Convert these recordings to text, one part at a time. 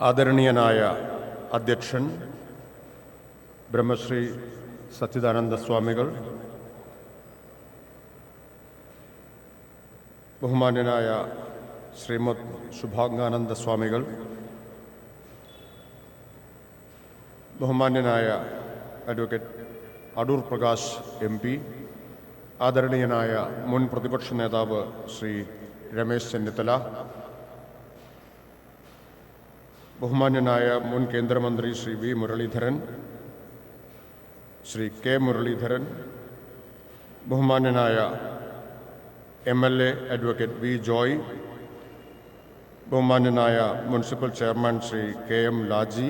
ആദരണീയനായ അധ്യക്ഷൻ ബ്രഹ്മശ്രീ സച്ചിദാനന്ദ സ്വാമികൾ ബഹുമാന്യനായ ശ്രീമദ് ശുഭാംഗാനന്ദ സ്വാമികൾ ബഹുമാന്യനായ advocate Adoor Prakash M P ആദരണീയനായ മുൻ പ്രതിപക്ഷ നേതാവ് ശ്രീ രമേശ് ചെന്നിത്തല ബഹുമാന്യനായ മുൻ കേന്ദ്രമന്ത്രി ശ്രീ വി മുരളീധരൻ ശ്രീ കെ മുരളീധരൻ ബഹുമാന്യനായ M L A advocate V Joy ബഹുമാന്യനായ municipal chairman Shri K M Laji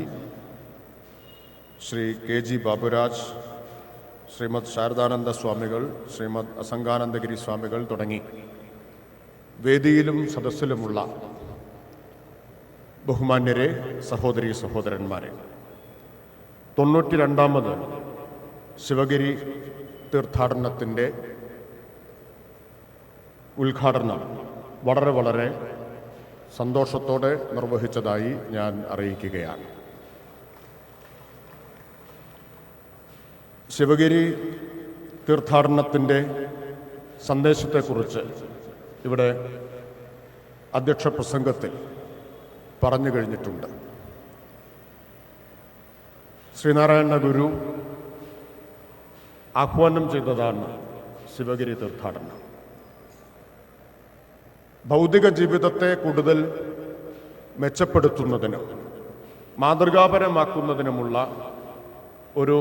Shri K G Baburaj Shrimad Saradananda സ്വാമികൾ ശ്രീമദ് അസംഗാനന്ദഗിരി സ്വാമികൾ തുടങ്ങി. വേദിയിലും സദസ്സിലുമുള്ള ബഹുമാന്യരെ സഹോദരി സഹോദരന്മാരെ. തൊണ്ണൂറ്റി രണ്ടാമത് ശിവഗിരി തീർത്ഥാടനത്തിന്റെ ഉദ്ഘാടനം വളരെ വളരെ സന്തോഷത്തോടെ നിർവഹിച്ചതായി ഞാൻ അറിയിക്കുകയാണ്. ശിവഗിരി തീർത്ഥാടനത്തിന്റെ സന്ദേശത്തെക്കുറിച്ച് ഇവിടെ അധ്യക്ഷ പ്രസംഗത്തിൽ പറഞ്ഞു കഴിഞ്ഞിട്ടുണ്ട്. ശ്രീനാരായണ ഗുരു ആഹ്വാനം ചെയ്തതാണ് ശിവഗിരി തീർത്ഥാടനം. ഭൗതിക ജീവിതത്തെ കൂടുതൽ മെച്ചപ്പെടുത്തുന്നതിനും മാതൃകാപരമാക്കുന്നതിനുമുള്ള ഒരു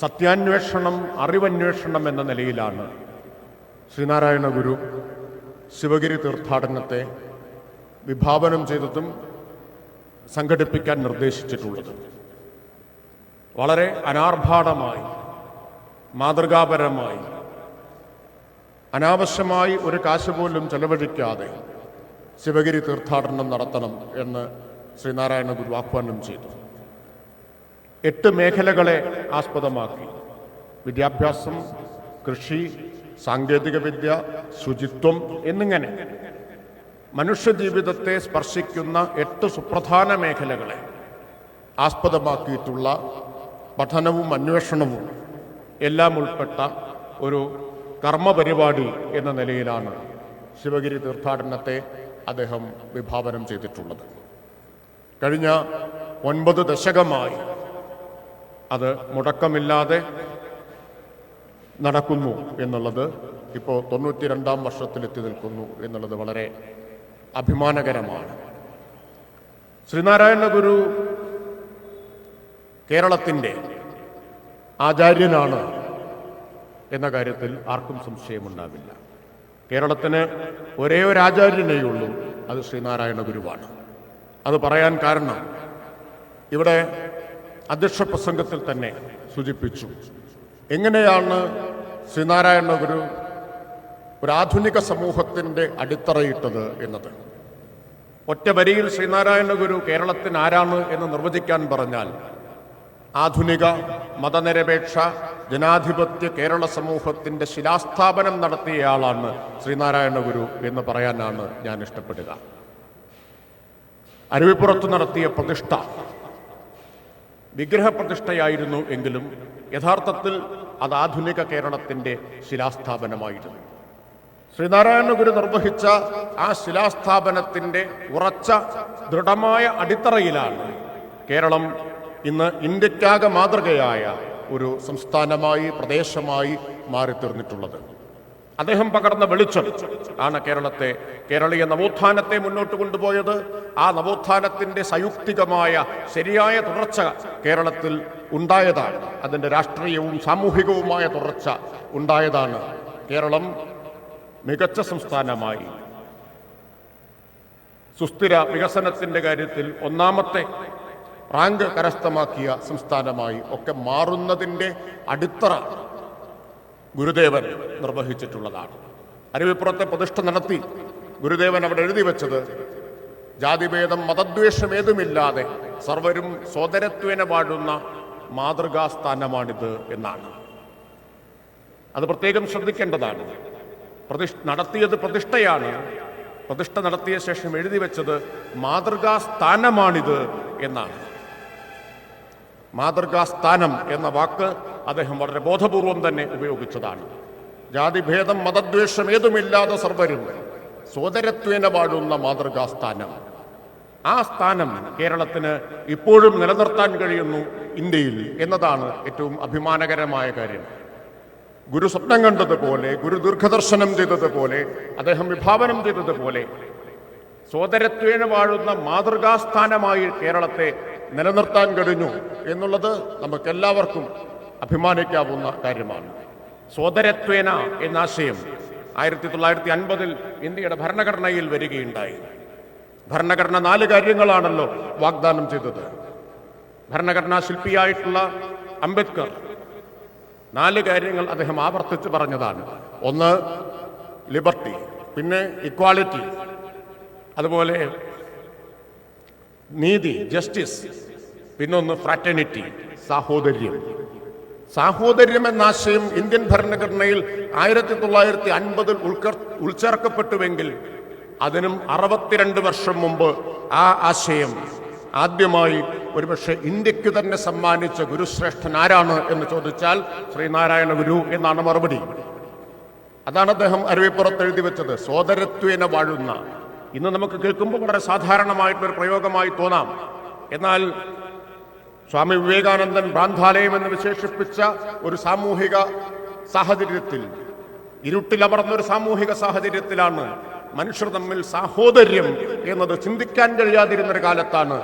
സത്യാന്വേഷണം അറിവന്വേഷണം എന്ന നിലയിലാണ് ശ്രീനാരായണ ഗുരു ശിവഗിരി തീർത്ഥാടനത്തെ വിഭാവനം ചെയ്തതും സംഘടിപ്പിക്കാൻ നിർദ്ദേശിച്ചിട്ടുള്ളത്. വളരെ അനാർഭാടമായി മാതൃകാപരമായി അനാവശ്യമായി ഒരു കാശ് പോലും ചെലവഴിക്കാതെ ശിവഗിരി തീർത്ഥാടനം നടത്തണം എന്ന് ശ്രീനാരായണ ഗുരു ആഹ്വാനം ചെയ്തു. എട്ട് മേഖലകളെ ആസ്പദമാക്കി. വിദ്യാഭ്യാസം കൃഷി സാങ്കേതികവിദ്യ ശുചിത്വം എന്നിങ്ങനെ മനുഷ്യജീവിതത്തെ സ്പർശിക്കുന്ന എട്ട് സുപ്രധാന മേഖലകളെ ആസ്പദമാക്കിയിട്ടുള്ള പഠനവും അന്വേഷണവും എല്ലാം ഉൾപ്പെട്ട ഒരു കർമ്മപരിപാടി എന്ന നിലയിലാണ് ശിവഗിരി തീർത്ഥാടനത്തെ അദ്ദേഹം വിഭാവനം ചെയ്തിട്ടുള്ളത്. കഴിഞ്ഞ ഒൻപത് ദശകമായി അത് മുടക്കമില്ലാതെ നടക്കുന്നു എന്നുള്ളത് ഇപ്പോൾ തൊണ്ണൂറ്റി രണ്ടാം വർഷത്തിലെത്തി നിൽക്കുന്നു എന്നുള്ളത് വളരെ അഭിമാനകരമാണ്. ശ്രീനാരായണ ഗുരു കേരളത്തിന്റെ ആചാര്യനാണ് എന്ന കാര്യത്തിൽ ആർക്കും സംശയമുണ്ടാവില്ല. കേരളത്തിന് ഒരേ ഒരു ആചാര്യനേ ഉള്ളൂ അത് ശ്രീനാരായണ ഗുരുവാണ് അത് പറയാൻ കാരണം ഇവിടെ അധ്യക്ഷ പ്രസംഗത്തിൽ തന്നെ സൂചിപ്പിച്ചു. എങ്ങനെയാണ് ശ്രീനാരായണ ഗുരു ഒരു ആധുനിക സമൂഹത്തിന്റെ അടിത്തറയിട്ടത് എന്നത്. ഒറ്റ വരിയിൽ ശ്രീനാരായണ ഗുരു കേരളത്തിന് ആരാണ് എന്ന് നിർവചിക്കാൻ പറഞ്ഞാൽ ആധുനിക മതനിരപേക്ഷ ജനാധിപത്യ കേരള സമൂഹത്തിന്റെ ശിലാസ്ഥാപനം നടത്തിയയാളാണ് ശ്രീനാരായണ ഗുരു എന്ന് പറയാനാണ് ഞാൻ ഇഷ്ടപ്പെടുക. അരുവിപ്പുറത്ത് നടത്തിയ പ്രതിഷ്ഠ വിഗ്രഹപ്രതിഷ്ഠയായിരുന്നു എങ്കിലും യഥാർത്ഥത്തിൽ അത് ആധുനിക കേരളത്തിന്റെ ശിലാസ്ഥാപനമായിരുന്നു. ശ്രീനാരായണ ഗുരു നിർവഹിച്ച ആ ശിലാസ്ഥാപനത്തിന്റെ ഉറച്ച ദൃഢമായ അടിത്തറയിലാണ് കേരളം ഇന്ന് ഇന്ത്യക്കാകെ മാതൃകയായ ഒരു സംസ്ഥാനമായി പ്രദേശമായി മാറിത്തീർന്നിട്ടുള്ളത്. അദ്ദേഹം പകർന്ന വെളിച്ചം ആണ് കേരളത്തെ കേരളീയ നവോത്ഥാനത്തെ മുന്നോട്ട് കൊണ്ടുപോയത്. ആ നവോത്ഥാനത്തിന്റെ സയുക്തികമായ ശരിയായ തുടർച്ച കേരളത്തിൽ ഉണ്ടായതാണ്. അതിന്റെ രാഷ്ട്രീയവും സാമൂഹികവുമായ തുടർച്ച ഉണ്ടായതാണ് കേരളം. മികച്ച സംസ്ഥാനമായി. സുസ്ഥിര വികസനത്തിന്റെ കാര്യത്തിൽ ഒന്നാമത്തെ റാങ്ക് കരസ്ഥമാക്കിയ സംസ്ഥാനമായി ഒക്കെ മാറുന്നതിന്റെ അടിത്തറ ഗുരുദേവൻ നിർവഹിച്ചിട്ടുള്ളതാണ്. അരുവിപ്പുറത്തെ പ്രതിഷ്ഠ നടത്തി ഗുരുദേവൻ അവിടെ എഴുതി വെച്ചത് ജാതിഭേദം മതദ്വേഷമേതുമില്ലാതെ സർവരും സോദരത്വേന വാഴുന്ന മാതൃകാസ്ഥാനമാണിത് എന്നാണ്. അത് പ്രത്യേകം ശ്രദ്ധിക്കേണ്ടതാണ്. പ്രതിഷ്ഠ നടത്തിയത് പ്രതിഷ്ഠയാണ്. പ്രതിഷ്ഠ നടത്തിയ ശേഷം എഴുതി വെച്ചത് മാതൃകാ സ്ഥാനമാണിത് എന്നാണ്. മാതൃകാ സ്ഥാനം എന്ന വാക്ക് അദ്ദേഹം വളരെ ബോധപൂർവം തന്നെ ഉപയോഗിച്ചതാണ്. ജാതിഭേദം മതദ്വേഷം ഏതുമില്ലാതെ സർവരും സോദരത്വേന വാഴുന്ന മാതൃകാ സ്ഥാനം ആ സ്ഥാനം കേരളത്തിന് ഇപ്പോഴും നിലനിർത്താൻ കഴിയുന്നു ഇന്ത്യയിൽ എന്നതാണ് ഏറ്റവും അഭിമാനകരമായ കാര്യം. ഗുരു സ്വപ്നം കണ്ടതുപോലെ ഗുരു ദീർഘദർശനം ചെയ്തതുപോലെ അദ്ദേഹം വിഭാവനം ചെയ്തതുപോലെ സോദരത്വേന വാഴുന്ന മാതൃകാസ്ഥാനമായി കേരളത്തെ നിലനിർത്താൻ കഴിഞ്ഞു എന്നുള്ളത് നമുക്കെല്ലാവർക്കും അഭിമാനിക്കാവുന്ന കാര്യമാണ്. സോദരത്വേന എന്ന ആശയം ആയിരത്തി തൊള്ളായിരത്തി അൻപതിൽ ഇന്ത്യയുടെ ഭരണഘടനയിൽ വരികയുണ്ടായി. ഭരണഘടന നാല് കാര്യങ്ങളാണല്ലോ വാഗ്ദാനം ചെയ്തത്. ഭരണഘടനാ ശില്പിയായിട്ടുള്ള അംബേദ്കർ നാല് കാര്യങ്ങൾ അദ്ദേഹം ആവർത്തിച്ച് പറഞ്ഞതാണ്. ഒന്ന് ലിബർട്ടി പിന്നെ ഇക്വാളിറ്റി അതുപോലെ നീതി ജസ്റ്റിസ് പിന്നൊന്ന് ഫ്രാറ്റേണിറ്റി സാഹോദര്യം. സാഹോദര്യം എന്ന ആശയം ഇന്ത്യൻ ഭരണഘടനയിൽ ആയിരത്തി തൊള്ളായിരത്തി അൻപതിൽ ഉൾച്ചേർക്കപ്പെട്ടുവെങ്കിൽ അതിനും അറുപത്തിരണ്ട് വർഷം മുമ്പ് ആ ആശയം ആദ്യമായി ഒരുപക്ഷെ ഇന്ത്യയ്ക്ക് തന്നെ സമ്മാനിച്ച ഗുരുശ്രേഷ്ഠൻ ആരാണ് എന്ന് ചോദിച്ചാൽ ശ്രീനാരായണ ഗുരു എന്നാണ് മറുപടി. അതാണ് അദ്ദേഹം അരുവിപ്പുറത്ത് എഴുതി വെച്ചത് സോദരത്വേന വാഴുന്ന. ഇന്ന് നമുക്ക് കേൾക്കുമ്പോൾ വളരെ സാധാരണമായിട്ടൊരു പ്രയോഗമായി തോന്നാം. എന്നാൽ സ്വാമി വിവേകാനന്ദൻ ഭ്രാന്താലയം എന്ന് വിശേഷിപ്പിച്ച ഒരു സാമൂഹിക സാഹചര്യത്തിൽ ഇരുട്ടിലമർന്ന ഒരു സാമൂഹിക സാഹചര്യത്തിലാണ് മനുഷ്യർ തമ്മിൽ സാഹോദര്യം എന്നത് ചിന്തിക്കാൻ കഴിയാതിരുന്നൊരു കാലത്താണ്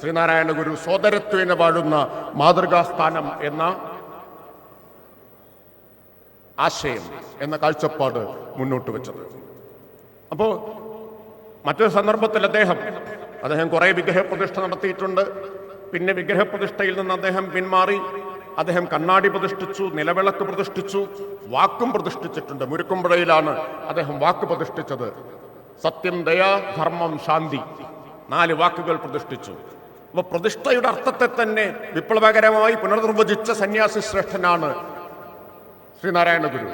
ശ്രീനാരായണ ഗുരു സോദരത്വേന വാഴുന്ന മാതൃകാസ്ഥാനം എന്ന ആശയം എന്ന കാഴ്ചപ്പാട് മുന്നോട്ട് വെച്ചത്. അപ്പോൾ മറ്റൊരു സന്ദർഭത്തിൽ അദ്ദേഹം അദ്ദേഹം കുറേ വിഗ്രഹപ്രതിഷ്ഠ നടത്തിയിട്ടുണ്ട്. പിന്നെ വിഗ്രഹപ്രതിഷ്ഠയിൽ നിന്ന് അദ്ദേഹം പിന്മാറി. അദ്ദേഹം കണ്ണാടി പ്രതിഷ്ഠിച്ചു നിലവിളക്ക് പ്രതിഷ്ഠിച്ചു വാക്കും പ്രതിഷ്ഠിച്ചിട്ടുണ്ട്. മുരുക്കുമ്പുഴയിലാണ് അദ്ദേഹം വാക്ക് പ്രതിഷ്ഠിച്ചത്. സത്യം ദയ ധർമ്മം ശാന്തി നാല് വാക്കുകൾ പ്രതിഷ്ഠിച്ചു. അപ്പൊ പ്രതിഷ്ഠയുടെ അർത്ഥത്തെ തന്നെ വിപ്ലവകരമായി പുനർനിർവചിച്ച സന്യാസി ശ്രേഷ്ഠനാണ് ശ്രീനാരായണ ഗുരു.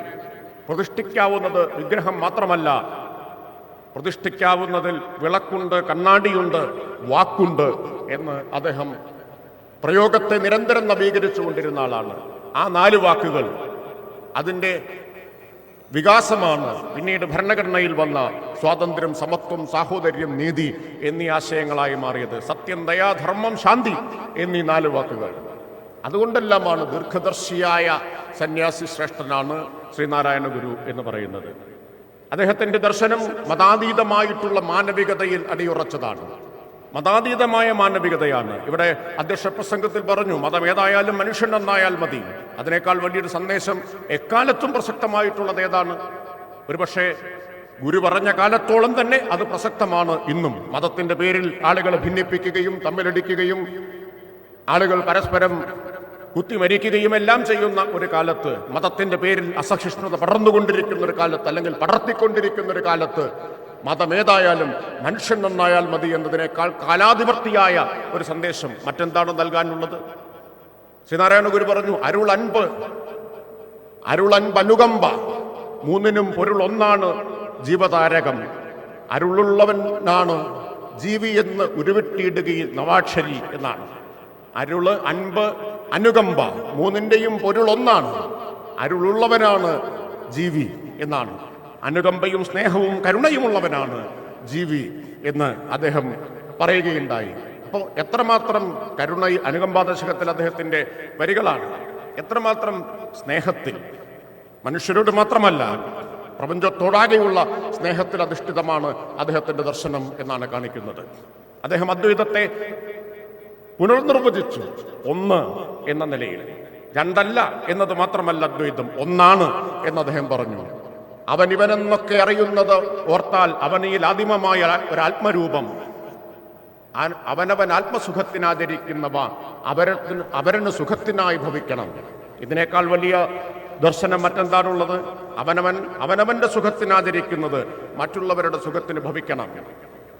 പ്രതിഷ്ഠിക്കാവുന്നത് വിഗ്രഹം മാത്രമല്ല പ്രതിഷ്ഠിക്കാവുന്നതിൽ വിളക്കുണ്ട് കണ്ണാടിയുണ്ട് വാക്കുണ്ട് എന്ന് അദ്ദേഹം പ്രയോഗത്തെ നിരന്തരം നവീകരിച്ചു കൊണ്ടിരുന്ന ആളാണ്. ആ നാല് വാക്കുകൾ അതിന്റെ വികാസമാണ്. പിന്നീട് ഭരണഘടനയിൽ വന്ന സ്വാതന്ത്ര്യം സമത്വം സാഹോദര്യം നീതി എന്നീ ആശയങ്ങളായി മാറിയത്. സത്യം ദയാധർമ്മം ശാന്തി എന്നീ നാല് വാക്കുകൾ. അതുകൊണ്ടെല്ലാമാണ് ദീർഘദർശിയായ സന്യാസി ശ്രേഷ്ഠനാണ് ശ്രീനാരായണ ഗുരു എന്ന് പറയുന്നത്. അദ്ദേഹത്തിന്റെ ദർശനം മതാതീതമായിട്ടുള്ള മാനവികതയിൽ അടിയുറച്ചതാണ്. മതാതീതമായ മാനവികതയാണ്. ഇവിടെ അധ്യക്ഷ പ്രസംഗത്തിൽ പറഞ്ഞു മതം ഏതായാലും മനുഷ്യൻ നന്നായാൽ മതി. അതിനേക്കാൾ വലിയൊരു സന്ദേശം എക്കാലത്തും പ്രസക്തമായിട്ടുള്ളത് ഏതാണ്? ഒരുപക്ഷെ ഗുരു പറഞ്ഞ കാലത്തോളം തന്നെ അത് പ്രസക്തമാണ് ഇന്നും. മതത്തിന്റെ പേരിൽ ആളുകളെ ഭിന്നിപ്പിക്കുകയും തമ്മിലടിക്കുകയും ആളുകൾ പരസ്പരം കുത്തിമരിക്കുകയും എല്ലാം ചെയ്യുന്ന ഒരു കാലത്ത് മതത്തിന്റെ പേരിൽ അസഹിഷ്ണുത പടർന്നുകൊണ്ടിരിക്കുന്ന ഒരു കാലത്ത് അല്ലെങ്കിൽ പടർത്തിക്കൊണ്ടിരിക്കുന്ന ഒരു കാലത്ത് മതമേതായാലും മനുഷ്യൻ നന്നായാൽ മതി എന്നതിനേക്കാൾ കാലാധിപർത്തിയായ ഒരു സന്ദേശം മറ്റെന്താണ് നൽകാനുള്ളത്? ശ്രീനാരായണ ഗുരു പറഞ്ഞു അരുൾ അൻപ് അരുൾ അൻപനുകമ്പ മൂന്നിനും പൊരുൾ ഒന്നാണ് ജീവതാരകം. അരുളുള്ളവനാണ് ജീവി എന്ന് ഉരുവിട്ടിയിടുകയിൽ നവാക്ഷരി എന്നാണ്. അരുൾ അൻപ് അനുകമ്പ മൂന്നിന്റെയും പൊരുൾ ഒന്നാണ്. അരുളുള്ളവനാണ് ജീവി എന്നാണ്. അനുകമ്പയും സ്നേഹവും കരുണയുമുള്ളവനാണ് ജീവി എന്ന് അദ്ദേഹം പറയുകയുണ്ടായി. അപ്പോൾ എത്രമാത്രം കരുണ അനുകമ്പാദശകത്തിൽ അദ്ദേഹത്തിന്റെ വരികളാണ്. എത്രമാത്രം സ്നേഹത്തിൽ. മനുഷ്യരോട് മാത്രമല്ല പ്രപഞ്ചത്തോടാകെയുള്ള സ്നേഹത്തിൽ അധിഷ്ഠിതമാണ് അദ്ദേഹത്തിന്റെ ദർശനം എന്നാണ് കാണിക്കുന്നത്. അദ്ദേഹം അദ്വൈതത്തെ പുനർനിർവചിച്ചു ഒന്ന് എന്ന നിലയിൽ. രണ്ടല്ല എന്നത് മാത്രമല്ല അദ്വൈതം ഒന്നാണ് എന്ന് അദ്ദേഹം പറഞ്ഞു. അവൻ ഇവനെന്നൊക്കെ അറിയുന്നത് ഓർത്താൽ അവനിൽ ആദിമമായ ഒരു ആത്മരൂപം അവനവൻ ആത്മസുഖത്തിനാചരിക്കുന്നവ അവരത്തിന് അവരന് സുഖത്തിനായി ഭവിക്കണം. ഇതിനേക്കാൾ വലിയ ദർശനം മറ്റെന്താണുള്ളത്? അവനവൻ അവനവന്റെ സുഖത്തിനാചരിക്കുന്നത് മറ്റുള്ളവരുടെ സുഖത്തിന് ഭവിക്കണം.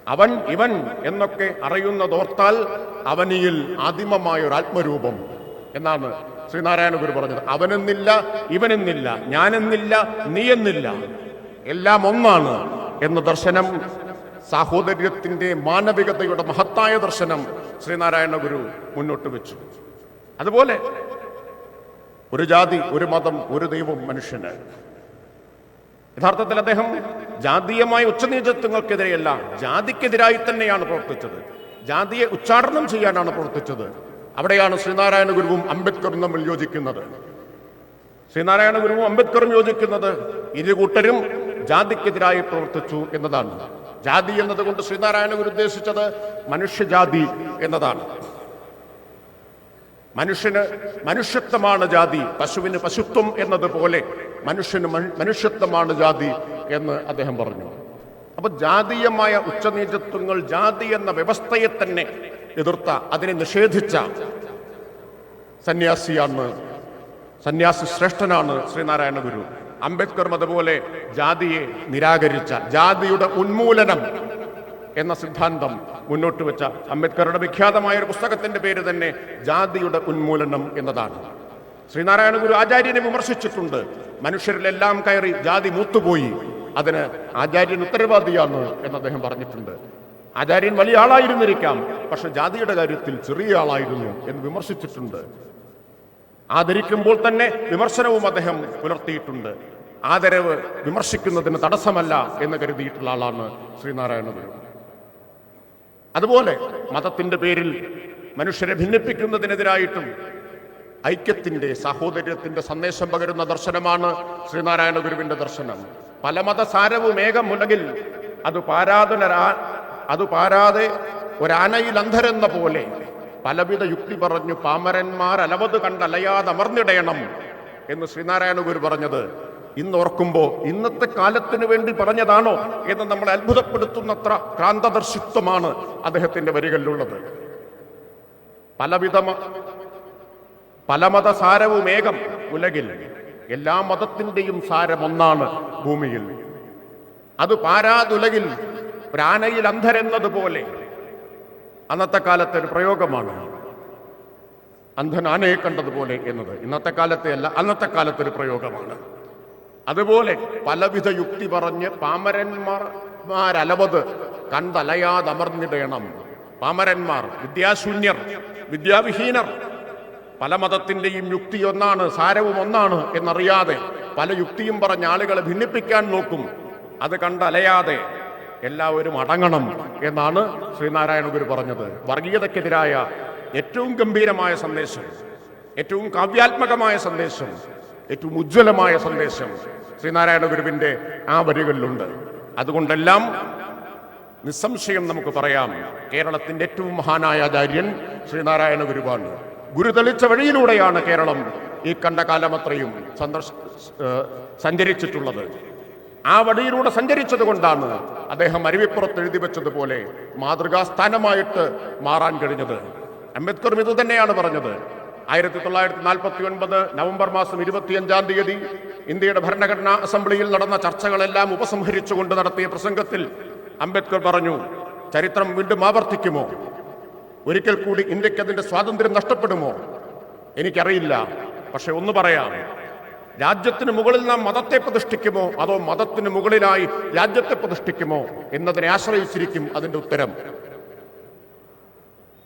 അവൻ ഇവൻ എന്നൊക്കെ അറിയുന്നതോർത്താൽ അവനിയിൽ ആദിമമായ ഒരു ആത്മരൂപം എന്നാണ് ശ്രീനാരായണ ഗുരു പറഞ്ഞത്. അവനെന്നില്ല ഇവനെന്നില്ല ഞാനെന്നില്ല നീ എന്നില്ല എല്ലാം ഒന്നാണ് എന്ന ദർശനം സാഹോദര്യത്തിന്റെ മാനവികതയുടെ മഹത്തായ ദർശനം ശ്രീനാരായണ ഗുരു മുന്നോട്ട് വെച്ചു. അതുപോലെ ഒരു ജാതി ഒരു മതം ഒരു ദൈവം മനുഷ്യന്. യഥാർത്ഥത്തിൽ അദ്ദേഹം ജാതീയമായ ഉച്ചനീചത്വങ്ങൾക്കെതിരെയല്ല ജാതിക്കെതിരായി തന്നെയാണ് പ്രവർത്തിച്ചത്. ജാതിയെ ഉച്ചാടനം ചെയ്യാനാണ് പ്രവർത്തിച്ചത്. അവിടെയാണ് ശ്രീനാരായണ ഗുരുവും അംബേദ്കറും തമ്മിൽ യോജിക്കുന്നത്. ശ്രീനാരായണ ഗുരുവും അംബേദ്കറും യോജിക്കുന്നത് ഇരു കൂട്ടരും ജാതിക്കെതിരായി പ്രവർത്തിച്ചു എന്നതാണ്. ജാതി എന്നതുകൊണ്ട് ശ്രീനാരായണ ഗുരു ഉദ്ദേശിച്ചത് മനുഷ്യജാതി എന്നതാണ്. മനുഷ്യന് മനുഷ്യത്വമാണ് ജാതി പശുവിന് പശുത്വം എന്നതുപോലെ മനുഷ്യന് മനുഷ്യത്വമാണ് ജാതി എന്ന് അദ്ദേഹം പറഞ്ഞു. അപ്പൊ ജാതീയമായ ഉച്ചനീചത്വങ്ങൾ ജാതി എന്ന വ്യവസ്ഥയെ തന്നെ എതിർത്ത അതിനെ നിഷേധിച്ച സന്യാസിയാണ് സന്യാസി ശ്രേഷ്ഠനാണ് ശ്രീനാരായണ ഗുരു. അംബേദ്കറും അതുപോലെ ജാതിയെ നിരാകരിച്ച ജാതിയുടെ ഉന്മൂലനം എന്ന സിദ്ധാന്തം മുന്നോട്ട് വെച്ച അംബേദ്കറുടെ വിഖ്യാതമായ ഒരു പുസ്തകത്തിന്റെ പേര് തന്നെ ജാതിയുടെ ഉന്മൂലനം എന്നതാണ്. ശ്രീനാരായണ ഗുരു ആചാര്യനെ വിമർശിച്ചിട്ടുണ്ട്. മനുഷ്യരിലെല്ലാം കയറി ജാതി മൂത്തുപോയി. അതിന് ആചാര്യൻ ഉത്തരവാദിയാണ് എന്ന് അദ്ദേഹം പറഞ്ഞിട്ടുണ്ട്. ആചാര്യൻ വലിയ ആളായിരുന്നിരിക്കാം പക്ഷെ ജാതിയുടെ കാര്യത്തിൽ ചെറിയ ആളായിരുന്നു എന്ന് വിമർശിച്ചിട്ടുണ്ട്. ആദരിക്കുമ്പോൾ തന്നെ വിമർശനവും അദ്ദേഹം പുലർത്തിയിട്ടുണ്ട്. ആദരവ് വിമർശിക്കുന്നതിന് തടസ്സമല്ല എന്ന് കരുതിയിട്ടുള്ള ആളാണ് ശ്രീനാരായണ ഗുരു. അതുപോലെ മതത്തിന്റെ പേരിൽ മനുഷ്യരെ ഭിന്നിപ്പിക്കുന്നതിനെതിരായിട്ടും ഐക്യത്തിന്റെ സാഹോദര്യത്തിന്റെ സന്ദേശം പകരുന്ന ദർശനമാണ് ശ്രീനാരായണ ഗുരുവിന്റെ ദർശനം. പല മതസാരവും ഏകമുലകിൽ അത് പാരാതന അത് പാരാതെ ഒരാനയിൽ അന്ധരെന്ന പോലെ പലവിധ യുക്തി പറഞ്ഞു പാമരന്മാർ അലവത് കണ്ടലയാതെ അമർന്നിടയണം എന്ന് ശ്രീനാരായണ ഗുരു പറഞ്ഞത് ഇന്ന് ഓർക്കുമ്പോ ഇന്നത്തെ കാലത്തിന് വേണ്ടി പറഞ്ഞതാണോ എന്ന് നമ്മളെ അത്ഭുതപ്പെടുത്തുന്നത്ര ക്രാന്തദർശിത്വമാണ് അദ്ദേഹത്തിന്റെ വരികളിലുള്ളത്. പലവിധ പല മതസാരവും ഏകം ഉലകിൽ എല്ലാ മതത്തിന്റെയും സാരം ഒന്നാണ് ഭൂമിയിൽ. അത് പാരാതുലകിൽ പ്രാനയിൽ അന്ധരെന്നതുപോലെ. അന്നത്തെ കാലത്തെ ഒരു പ്രയോഗമാണ്. അന്ധൻ ആനയെ കണ്ടതുപോലെ എന്നത്. ഇന്നത്തെ കാലത്തെ അല്ല അന്നത്തെ കാലത്തെ ഒരു പ്രയോഗമാണ്. അതുപോലെ പലവിധ യുക്തി പറഞ്ഞ് പാമരന്മാരലവത് കണ്ടലയാതമർന്നിടയണം പാമരന്മാർ വിദ്യാശൂന്യർ വിദ്യാവിഹീനർ പല മതത്തിന്റെയും യുക്തി ഒന്നാണ് സാരവും ഒന്നാണ് എന്നറിയാതെ പല യുക്തിയും പറഞ്ഞ ആളുകളെ ഭിന്നിപ്പിക്കാൻ നോക്കും. അത് കണ്ടലയാതെ എല്ലാവരും അടങ്ങണം എന്നാണ് ശ്രീനാരായണ ഗുരു പറഞ്ഞത്. വർഗീയതയ്ക്കെതിരായ ഏറ്റവും ഗംഭീരമായ സന്ദേശം ഏറ്റവും കാവ്യാത്മകമായ സന്ദേശം ഏറ്റവും ഉജ്ജ്വലമായ സന്ദേശം ശ്രീനാരായണ ഗുരുവിന്റെ ആ വരികളിലുണ്ട്. അതുകൊണ്ടെല്ലാം നിസ്സംശയം നമുക്ക് പറയാം. കേരളത്തിന്റെ ഏറ്റവും മഹാനായ ആചാര്യൻ ശ്രീനാരായണ ഗുരുവാണ്. ഗുരു തെളിച്ച വഴിയിലൂടെയാണ് കേരളം ഈ കണ്ട കാലമത്രയും സന്ദർശ സഞ്ചരിച്ചിട്ടുള്ളത്. ആ വഴിയിലൂടെ സഞ്ചരിച്ചത് കൊണ്ടാണ് അദ്ദേഹം അരുവിപ്പുറത്ത് എഴുതി വെച്ചതുപോലെ മാതൃകാസ്ഥാനമായിട്ട് മാറാൻ കഴിഞ്ഞത്. അംബേദ്കറും ഇത് തന്നെയാണ് പറഞ്ഞത്. ആയിരത്തി തൊള്ളായിരത്തി നാൽപ്പത്തി ഒൻപത് നവംബർ മാസം ഇരുപത്തിയഞ്ചാം തീയതി ഇന്ത്യയുടെ ഭരണഘടനാ അസംബ്ലിയിൽ നടന്ന ചർച്ചകളെല്ലാം ഉപസംഹരിച്ചുകൊണ്ട് നടത്തിയ പ്രസംഗത്തിൽ അംബേദ്കർ പറഞ്ഞു ചരിത്രം വീണ്ടും ആവർത്തിക്കുമോ? ഒരിക്കൽ കൂടി ഇന്ത്യയ്ക്ക് അതിന്റെ സ്വാതന്ത്ര്യം നഷ്ടപ്പെടുമോ? എനിക്കറിയില്ല. പക്ഷെ ഒന്ന് പറയാം. രാജ്യത്തിന് മുകളിൽ നാം മതത്തെ പ്രതിഷ്ഠിക്കുമോ? അതോ മതത്തിന് മുകളിലായി രാജ്യത്തെ പ്രതിഷ്ഠിക്കുമോ? എന്നതിനെ ആശ്രയിച്ചിരിക്കും അതിന്റെ ഉത്തരം.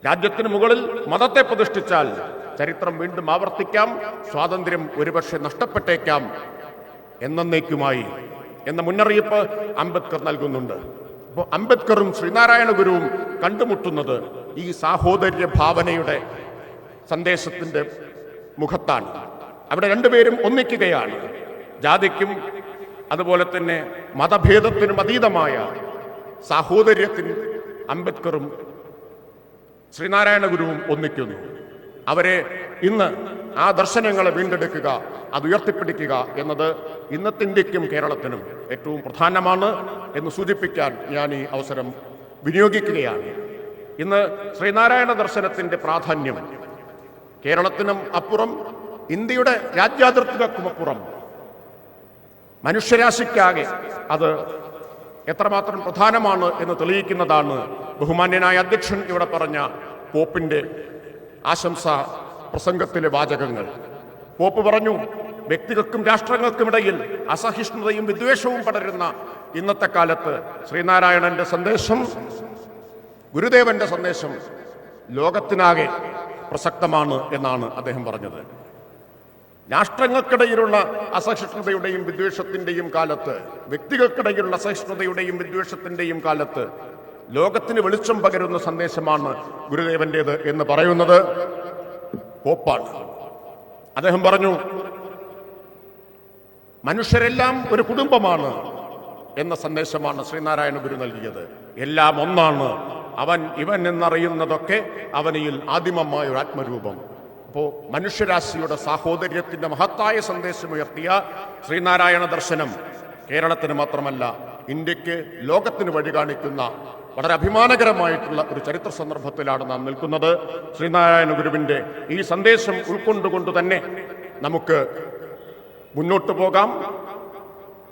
രാജ്യത്തിന് മുകളിൽ മതത്തെ പ്രതിഷ്ഠിച്ചാൽ ചരിത്രം വീണ്ടും ആവർത്തിക്കാം. സ്വാതന്ത്ര്യം ഒരുപക്ഷെ നഷ്ടപ്പെട്ടേക്കാം. എന്നേക്കുമായി എന്ന മുന്നറിയിപ്പ് അംബേദ്കർ നൽകുന്നുണ്ട്. അപ്പോൾ അംബേദ്കറും ശ്രീനാരായണ ഗുരുവും കണ്ടുമുട്ടുന്നത് ഈ സാഹോദര്യ ഭാവനയുടെ സന്ദേശത്തിന്റെ മുഖത്താണ്. അവിടെ രണ്ടുപേരും ഒന്നിക്കുകയാണ്. ജാതിക്കും അതുപോലെ തന്നെ മതഭേദത്തിനും അതീതമായ സാഹോദര്യത്തിന് അംബേദ്കറും ശ്രീനാരായണ ഗുരുവും ഒന്നിക്കുന്നു. അവരെ ഇന്ന് ആ ദർശനങ്ങളെ വീണ്ടെടുക്കുക അത് ഉയർത്തിപ്പിടിക്കുക എന്നത് ഇന്നത്തെ ഇന്ത്യക്കും കേരളത്തിനും ഏറ്റവും പ്രധാനമാണ് എന്ന് സൂചിപ്പിക്കാൻ ഞാൻ ഈ അവസരം വിനിയോഗിക്കുകയാണ്. ഇന്ന് ശ്രീനാരായണ ദർശനത്തിന്റെ പ്രാധാന്യം കേരളത്തിനും അപ്പുറം ഇന്ത്യയുടെ രാജ്യാതിർത്തികൾക്കുമപ്പുറം മനുഷ്യരാശിക്കാകെ അത് എത്രമാത്രം പ്രധാനമാണ് എന്ന് തെളിയിക്കുന്നതാണ് ബഹുമാന്യനായ അധ്യക്ഷൻ ഇവിടെ പറഞ്ഞ പോപ്പിന്റെ ആശംസ പ്രസംഗത്തിലെ വാചകങ്ങൾ. പോപ്പ് പറഞ്ഞു വ്യക്തികൾക്കും രാഷ്ട്രങ്ങൾക്കുമിടയിൽ അസഹിഷ്ണുതയും വിദ്വേഷവും പടരുന്ന ഇന്നത്തെ കാലത്ത് ശ്രീനാരായണന്റെ സന്ദേശം ഗുരുദേവന്റെ സന്ദേശം ലോകത്തിനാകെ പ്രസക്തമാണ് എന്നാണ് അദ്ദേഹം പറഞ്ഞത്. രാഷ്ട്രങ്ങൾക്കിടയിലുള്ള അസഹിഷ്ണുതയുടെയും വിദ്വേഷത്തിന്റെയും കാലത്ത് വ്യക്തികൾക്കിടയിലുള്ള അസഹിഷ്ണുതയുടെയും വിദ്വേഷത്തിന്റെയും കാലത്ത് ലോകത്തിന് വെളിച്ചം പകരുന്ന സന്ദേശമാണ് ഗുരുദേവന്റേത് എന്ന് പറയുന്നത് പോപ്പാണ്. അദ്ദേഹം പറഞ്ഞു മനുഷ്യരെല്ലാം ഒരു കുടുംബമാണ് എന്ന സന്ദേശമാണ് ശ്രീനാരായണ ഗുരു നൽകിയത്. എല്ലാം ഒന്നാണ്. അവൻ ഇവൻ എന്നറിയുന്നതൊക്കെ അവനിൽ ആദിമമായ ഒരു ആത്മരൂപം. അപ്പോൾ മനുഷ്യരാശിയുടെ സാഹോദര്യത്തിന്റെ മഹത്തായ സന്ദേശമുയർത്തിയ ശ്രീനാരായണ ദർശനം കേരളത്തിന് മാത്രമല്ല ഇന്ത്യയ്ക്ക് ലോകത്തിന് വഴി കാണിക്കുന്ന വളരെ അഭിമാനകരമായിട്ടുള്ള ഒരു ചരിത്ര സന്ദർഭത്തിലാണ് നാം നിൽക്കുന്നത്. ശ്രീനാരായണ ഗുരുവിന്റെ ഈ സന്ദേശം ഉൾക്കൊണ്ടുകൊണ്ട് തന്നെ നമുക്ക് മുന്നോട്ട് പോകാം.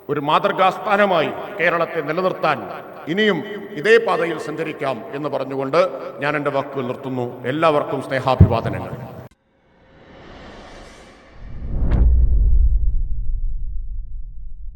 ഒരു മാതൃകാസ്ഥാനമായി കേരളത്തെ നിലനിർത്താൻ ഇനിയും ഇതേ പാതയിൽ സഞ്ചരിക്കാം എന്ന് പറഞ്ഞുകൊണ്ട് ഞാൻ എന്റെ വാക്കുകൾ നിർത്തുന്നു. എല്ലാവർക്കും സ്നേഹാഭിവാദനങ്ങൾ.